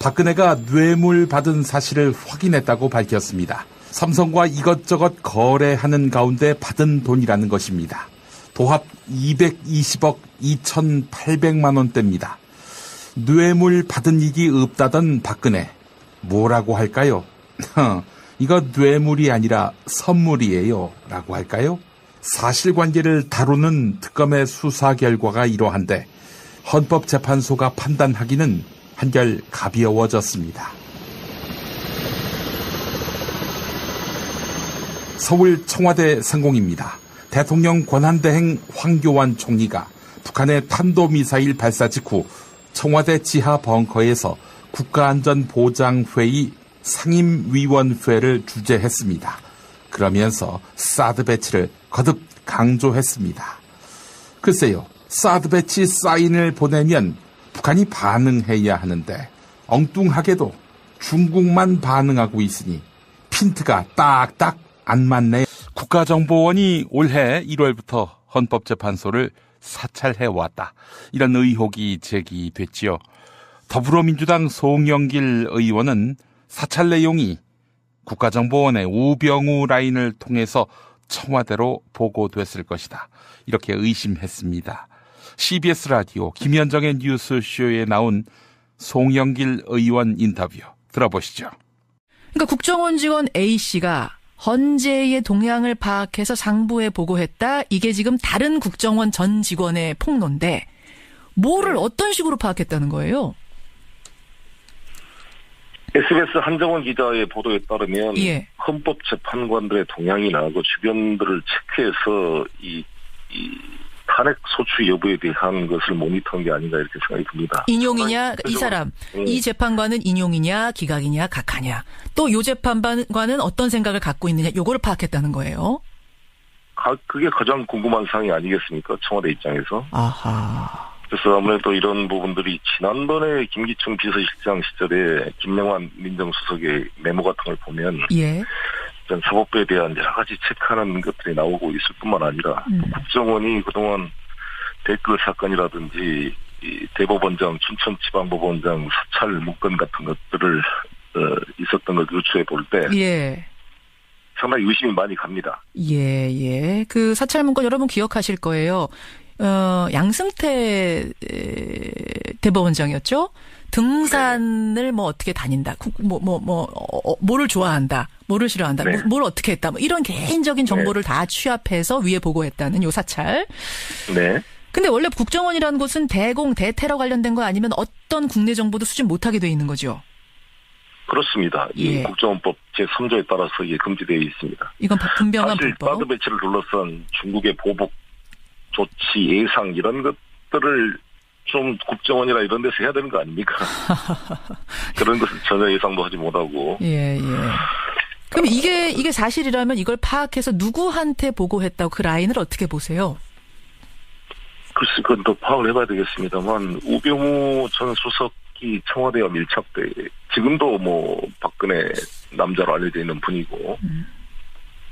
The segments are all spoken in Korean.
박근혜가 뇌물 받은 사실을 확인했다고 밝혔습니다. 삼성과 이것저것 거래하는 가운데 받은 돈이라는 것입니다. 도합 220억 2,800만 원대입니다. 뇌물 받은 일이 없다던 박근혜. 뭐라고 할까요? 이거 뇌물이 아니라 선물이에요. 라고 할까요? 사실관계를 다루는 특검의 수사 결과가 이러한데 헌법재판소가 판단하기는 한결 가벼워졌습니다. 서울 청와대 상공입니다. 대통령 권한대행 황교안 총리가 북한의 탄도미사일 발사 직후 청와대 지하 벙커에서 국가안전보장회의 상임위원회를 주재했습니다. 그러면서 사드 배치를 거듭 강조했습니다. 글쎄요, 사드 배치 사인을 보내면 북한이 반응해야 하는데 엉뚱하게도 중국만 반응하고 있으니 핀트가 딱딱 안 맞네. 국가정보원이 올해 1월부터 헌법재판소를 사찰해 왔다. 이런 의혹이 제기됐지요. 더불어민주당 송영길 의원은 사찰 내용이 국가정보원의 우병우 라인을 통해서 청와대로 보고됐을 것이다. 이렇게 의심했습니다. CBS 라디오 김현정의 뉴스쇼에 나온 송영길 의원 인터뷰 들어보시죠. 그러니까 국정원 직원 A씨가 헌재의 동향을 파악해서 상부에 보고했다. 이게 지금 다른 국정원 전 직원의 폭로인데 뭐를 어떤 식으로 파악했다는 거예요? SBS 한정원 기자의 보도에 따르면 예. 헌법재판관들의 동향이나 그 주변들을 체크해서 이, 이 탄핵 소추 여부에 대한 것을 모니터한 게 아닌가 이렇게 생각이 듭니다. 인용이냐 이 사람 음. 이 재판관은 인용이냐 기각이냐 각하냐 또 요 재판관은 어떤 생각을 갖고 있느냐 요거를 파악했다는 거예요. 가- 그게 가장 궁금한 사항이 아니겠습니까? 청와대 입장에서. 아하. 그래서 아무래도 이런 부분들이 지난번에 김기춘 비서실장 시절에 김명환 민정수석의 메모 같은 걸 보면 예. 일단 사법부에 대한 여러 가지 체크하는 것들이 나오고 있을 뿐만 아니라 음. 국정원이 그동안 댓글 사건이라든지 이 대법원장 춘천지방법원장 사찰 문건 같은 것들을 어, 있었던 걸 유추해 볼때 예. 상당히 의심이 많이 갑니다. 예, 예. 그 사찰 문건 여러분 기억하실 거예요. 어, 양승태 에, 대법원장이었죠? 등산을 뭐 어떻게 다닌다. 국- 뭐, 뭐, 뭐, 어, 어, 뭐를 좋아한다. 뭐를 싫어한다. 네. 뭐, 뭘 어떻게 했다. 뭐 이런 개인적인 정보를 다 취합해서 위에 보고했다는 요 사찰. 네. 근데 원래 국정원이라는 곳은 대공, 대테러 관련된 거 아니면 어떤 국내 정보도 수집 못하게 돼 있는 거죠. 그렇습니다. 이 예. 국정원법 제3조에 따라서 이게 금지되어 있습니다. 이건 분명한 사실 불법. 사드 배치를 둘러싼 중국의 보복 조치 예상 이런 것들을 좀 국정원이나 이런 데서 해야 되는 거 아닙니까? 그런 것을 전혀 예상도 하지 못하고 예, 예. 그럼 이게, 이게 사실이라면 이걸 파악해서 누구한테 보고했다고 그 라인을 어떻게 보세요? 글쎄 그건 더 파악을 해봐야 되겠습니다만 우병우 전 수석이 청와대와 밀착돼 지금도 뭐 박근혜 남자로 알려져 있는 분이고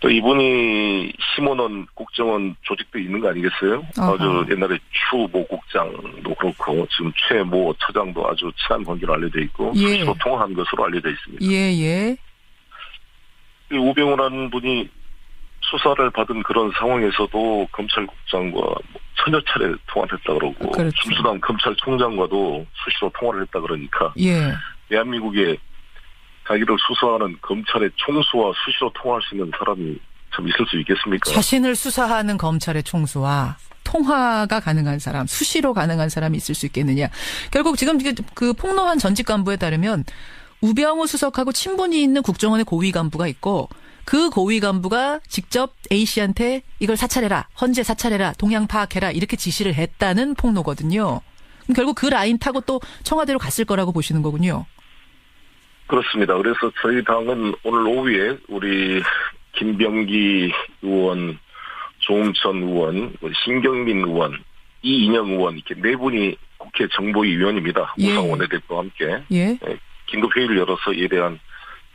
또 이분이 심원원 국정원 조직도 있는 거 아니겠어요? 아하. 아주 옛날에 추모 국장도 그렇고 지금 최모 처장도 아주 친한 관계로 알려져 있고 예. 수시로 통화한 것으로 알려져 있습니다. 예, 예. 이 우병우라는 분이 수사를 받은 그런 상황에서도 검찰국장과 뭐 천여 차례 통화를 했다 그러고 그렇죠. 김수남 검찰총장과도 수시로 통화를 했다 그러니까 예. 대한민국에 자기를 수사하는 검찰의 총수와 수시로 통화할 수 있는 사람이 참 있을 수 있겠습니까? 자신을 수사하는 검찰의 총수와 통화가 가능한 사람, 수시로 가능한 사람이 있을 수 있겠느냐. 결국 지금 이게 그 폭로한 전직 간부에 따르면 우병우 수석하고 친분이 있는 국정원의 고위 간부가 있고 그 고위 간부가 직접 A 씨한테 이걸 사찰해라, 헌재 사찰해라, 동향 파악해라 이렇게 지시를 했다는 폭로거든요. 그럼 결국 그 라인 타고 또 청와대로 갔을 거라고 보시는 거군요. 그렇습니다. 그래서 저희 당은 오늘 오후에 우리 김병기 의원, 조홍천 의원, 뭐 신경민 의원, 이인영 의원 이렇게 네 분이 국회 정보위 위원입니다. 예. 우상 원내대표와 함께 예. 긴급 회의를 열어서 이에 대한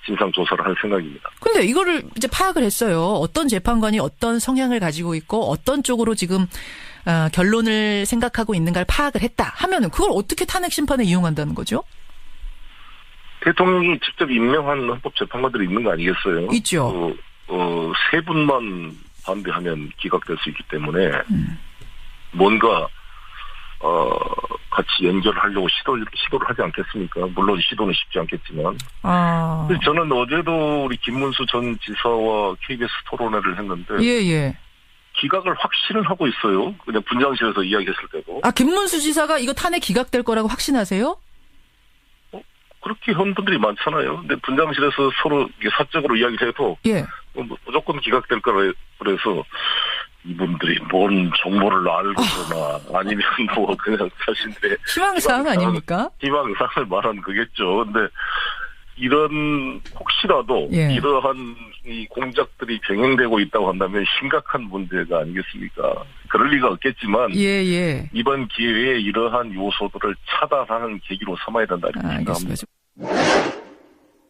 진상 조사를 할 생각입니다. 근데 이거를 이제 파악을 했어요. 어떤 재판관이 어떤 성향을 가지고 있고 어떤 쪽으로 지금 어, 결론을 생각하고 있는가를 파악을 했다 하면은 그걸 어떻게 탄핵 심판에 이용한다는 거죠? 대통령이 직접 임명한 헌법재판관들이 있는 거 아니겠어요? 있죠. 그, 어, 세 분만 반대하면 기각될 수 있기 때문에 음. 뭔가 어, 같이 연결하려고 시도를, 시도를 하지 않겠습니까? 물론 시도는 쉽지 않겠지만. 아. 저는 어제도 우리 김문수 전 지사와 KBS 토론회를 했는데, 예, 예. 기각을 확신을 하고 있어요. 그냥 분장실에서 이야기했을 때도. 아, 김문수 지사가 이거 탄핵 기각될 거라고 확신하세요? 그렇게 한 분들이 많잖아요. 근데 분장실에서 서로 사적으로 이야기를 해도 예. 어, 뭐 무조건 기각될 거라 그래서 이분들이 뭔 정보를 알고 그러나 아니면 뭐 그냥 자신들의 희망사항. 아닙니까? 희망상을 말한 거겠죠. 근데 이런 혹시라도 예. 이러한 이 공작들이 병행되고 있다고 한다면 심각한 문제가 아니겠습니까? 그럴 리가 없겠지만 예, 예. 이번 기회에 이러한 요소들을 차단하는 계기로 삼아야 된다 이렇게 아, 생각합니다.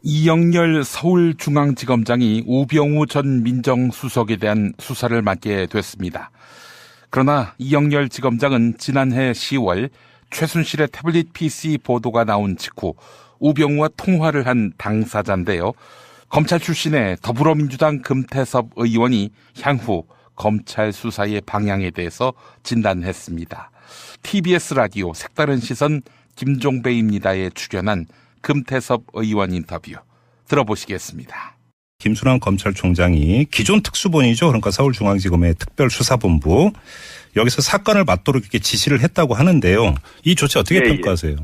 이영렬 서울중앙지검장이 우병우 전 민정수석에 대한 수사를 맡게 됐습니다. 그러나 이영렬 지검장은 지난해 10월 최순실의 태블릿 PC 보도가 나온 직후 우병우와 통화를 한 당사자인데요. 검찰 출신의 더불어민주당 금태섭 의원이 향후 검찰 수사의 방향에 대해서 진단했습니다. TBS 라디오 색다른 시선 김종배입니다에 출연한 금태섭 의원 인터뷰 들어보시겠습니다. 김순환 검찰총장이 기존 특수본이죠. 그러니까 서울중앙지검의 특별수사본부 여기서 사건을 맡도록 이렇게 지시를 했다고 하는데요. 이 조치 어떻게 예, 예. 평가하세요?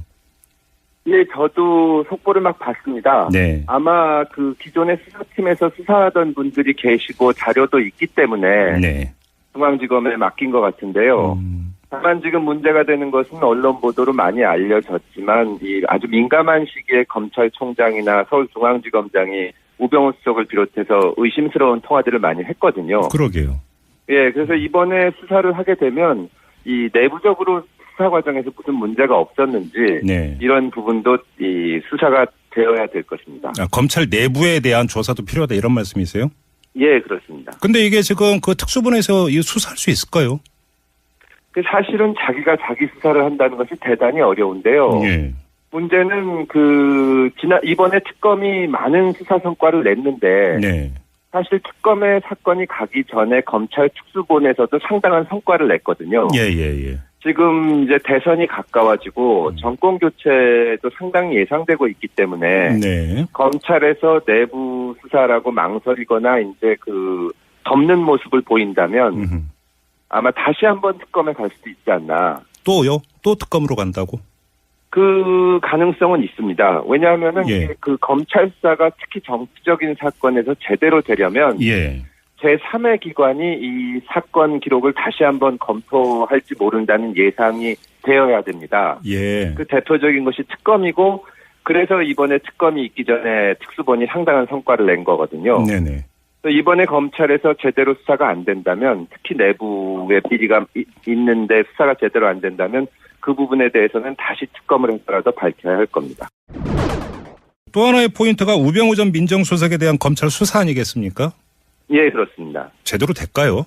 예, 저도 속보를 막 봤습니다. 네. 아마 그 기존의 수사팀에서 수사하던 분들이 계시고 자료도 있기 때문에 네. 중앙지검에 맡긴 것 같은데요. 음, 다만 지금 문제가 되는 것은 언론 보도로 많이 알려졌지만 이 아주 민감한 시기에 검찰총장이나 서울중앙지검장이 우병우 수석을 비롯해서 의심스러운 통화들을 많이 했거든요. 그러게요. 예, 그래서 이번에 수사를 하게 되면 이 내부적으로 수사 과정에서 무슨 문제가 없었는지 네. 이런 부분도 이 수사가 되어야 될 것입니다. 아, 검찰 내부에 대한 조사도 필요하다 이런 말씀이세요? 예, 그렇습니다. 근데 이게 지금 그 특수본에서 이 수사할 수 있을까요? 그 사실은 자기가 자기 수사를 한다는 것이 대단히 어려운데요. 예. 문제는 그 지난 이번에 특검이 많은 수사 성과를 냈는데 네. 사실 특검의 사건이 가기 전에 검찰 특수본에서도 상당한 성과를 냈거든요. 예, 예, 예. 지금 이제 대선이 가까워지고 정권 교체도 상당히 예상되고 있기 때문에 네. 검찰에서 내부 수사라고 망설이거나 이제 그 덮는 모습을 보인다면 음흠. 아마 다시 한번 특검에 갈 수도 있지 않나. 또요? 또 특검으로 간다고? 그 가능성은 있습니다. 왜냐하면은 예. 그 검찰 수사가 특히 정치적인 사건에서 제대로 되려면 예. 제3의 기관이 이 사건 기록을 다시 한번 검토할지 모른다는 예상이 되어야 됩니다. 예. 그 대표적인 것이 특검이고 그래서 이번에 특검이 있기 전에 특수본이 상당한 성과를 낸 거거든요. 네네. 이번에 검찰에서 제대로 수사가 안 된다면 특히 내부에 비리가 이- 있는데 수사가 제대로 안 된다면 그 부분에 대해서는 다시 특검을 해서라도 밝혀야 할 겁니다. 또 하나의 포인트가 우병우 전 민정수석에 대한 검찰 수사 아니겠습니까? 예, 그렇습니다. 제대로 될까요?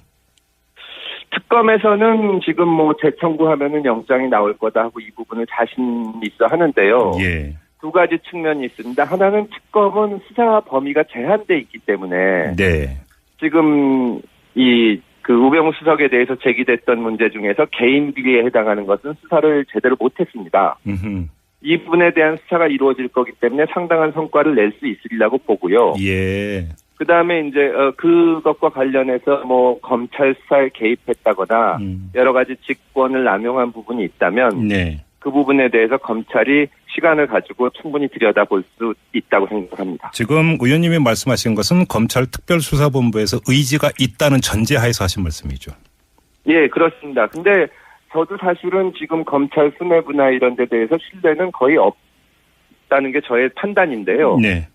특검에서는 지금 뭐 재청구하면은 영장이 나올 거다 하고 이 부분을 자신 있어 하는데요. 예. 두 가지 측면이 있습니다. 하나는 특검은 수사 범위가 제한돼 있기 때문에 네. 지금 이 그 우병우 수석에 대해서 제기됐던 문제 중에서 개인 비리에 해당하는 것은 수사를 제대로 못했습니다. 음흠. 이 부분에 대한 수사가 이루어질 거기 때문에 상당한 성과를 낼 수 있으리라고 보고요. 예. 그 다음에 이제 어, 그것과 관련해서 뭐 검찰 수사에 개입했다거나 음. 여러 가지 직권을 남용한 부분이 있다면 네. 그 부분에 대해서 검찰이 시간을 가지고 충분히 들여다볼 수 있다고 생각합니다. 지금 의원님이 말씀하신 것은 검찰 특별수사본부에서 의지가 있다는 전제하에서 하신 말씀이죠. 예, 그렇습니다. 근데 저도 사실은 지금 검찰 수뇌부나 이런 데 대해서 신뢰는 거의 없다는 게 저의 판단인데요. 네.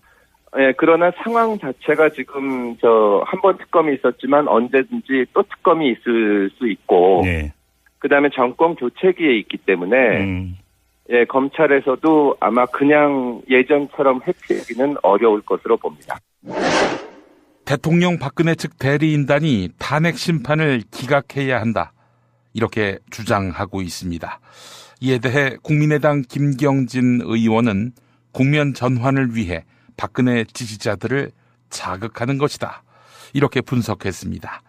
예, 그러나 상황 자체가 지금 저 한 번 특검이 있었지만 언제든지 또 특검이 있을 수 있고 네. 그다음에 정권 교체기에 있기 때문에 음. 예, 검찰에서도 아마 그냥 예전처럼 회피하기는 어려울 것으로 봅니다. 대통령 박근혜 측 대리인단이 탄핵 심판을 기각해야 한다. 이렇게 주장하고 있습니다. 이에 대해 국민의당 김경진 의원은 국면 전환을 위해 박근혜 지지자들을 자극하는 것이다. 이렇게 분석했습니다.